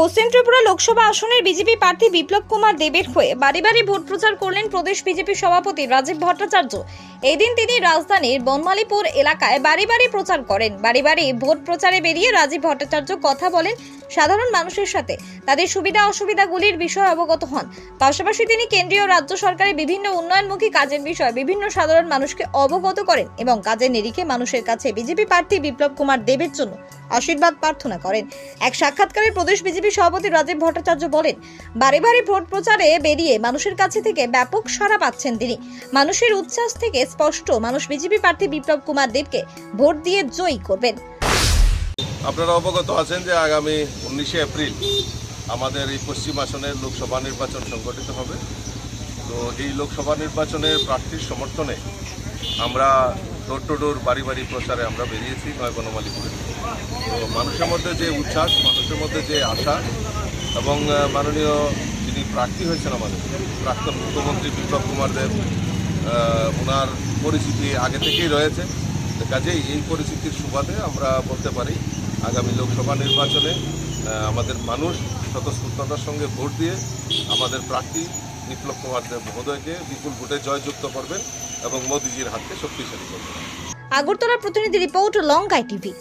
পশ্চিম ত্রিপুরা লোকসভা আসনের বিজেপি প্রার্থী বিপ্লব কুমার দেবের হয়ে বাড়ি বাড়ি ভোট প্রচার করলেন প্রদেশ বিজেপি সভাপতি রাজীব ভট্টাচার্য। এদিন তিনি রাজধানীর বনমালীপুর এলাকায় বাড়ি বাড়ি প্রচার করেন। বাড়ি বাড়ি ভোট প্রচারে বেরিয়ে রাজীব ভট্টাচার্য কথা বলেন সাধারণ মানুষের সাথে। তাদের সুবিধা অসুবিধাগুলির বিষয়ে অবগত হন। পাশাপাশি তিনি কেন্দ্রীয় রাজ্য সরকারের বিভিন্ন উন্নয়নমুখী কাজের বিষয়ে বিভিন্ন সাধারণ মানুষকে অবগত করেন এবং কাজের নিরিখে মানুষের কাছে বিজেপি প্রার্থী বিপ্লব কুমার দেবের জন্য আশীর্বাদ প্রার্থনা করেন। এক সাক্ষাৎকারে প্রদেশ বিজেপি সভাপতি রাজীব ভট্টাচার্য বলেন, বারে বারে ভোট প্রচারে বেরিয়ে মানুষের কাছে থেকে ব্যাপক সাড়া পাচ্ছেন তিনি। মানুষের উচ্ছ্বাস থেকে স্পষ্ট মানুষ বিজেপি প্রার্থী বিপ্লব কুমার দেবকে ভোট দিয়ে জয়ী করবেন। আপনারা অবগত আছেন যে আগামী উনিশে এপ্রিল আমাদের এই পশ্চিম আসনের লোকসভা নির্বাচন সংগঠিত হবে। তো এই লোকসভা নির্বাচনের প্রার্থীর সমর্থনে আমরা ডোর টু ডোর বাড়ি বাড়ি প্রচারে আমরা বেরিয়েছি নয় বনমালীপুরে তো মানুষের মধ্যে যে উচ্ছ্বাস, মানুষের মধ্যে যে আশা এবং মাননীয় যিনি প্রার্থী হয়েছেন আমাদের, প্রাক্তন মুখ্যমন্ত্রী বিপ্লব কুমার দেব ওনার পরিচিতি আগে থেকেই রয়েছে। কাজেই এই পরিস্থিতির সুবাদে আমরা বলতে পারি, আগামী লোকসভা নির্বাচনে আমাদের মানুষ স্বতঃস্ফূর্ততার সঙ্গে ভোট দিয়ে আমাদের প্রার্থী বিপ্লব কুমার দেব মহোদয়কে বিপুল ভোটে জয়যুক্ত করবেন। এবং মোদিজির হাতকে শক্তিশালী করবে আগরতলা প্রতিনিধি রিপোর্ট লঙ্কাই টিভি।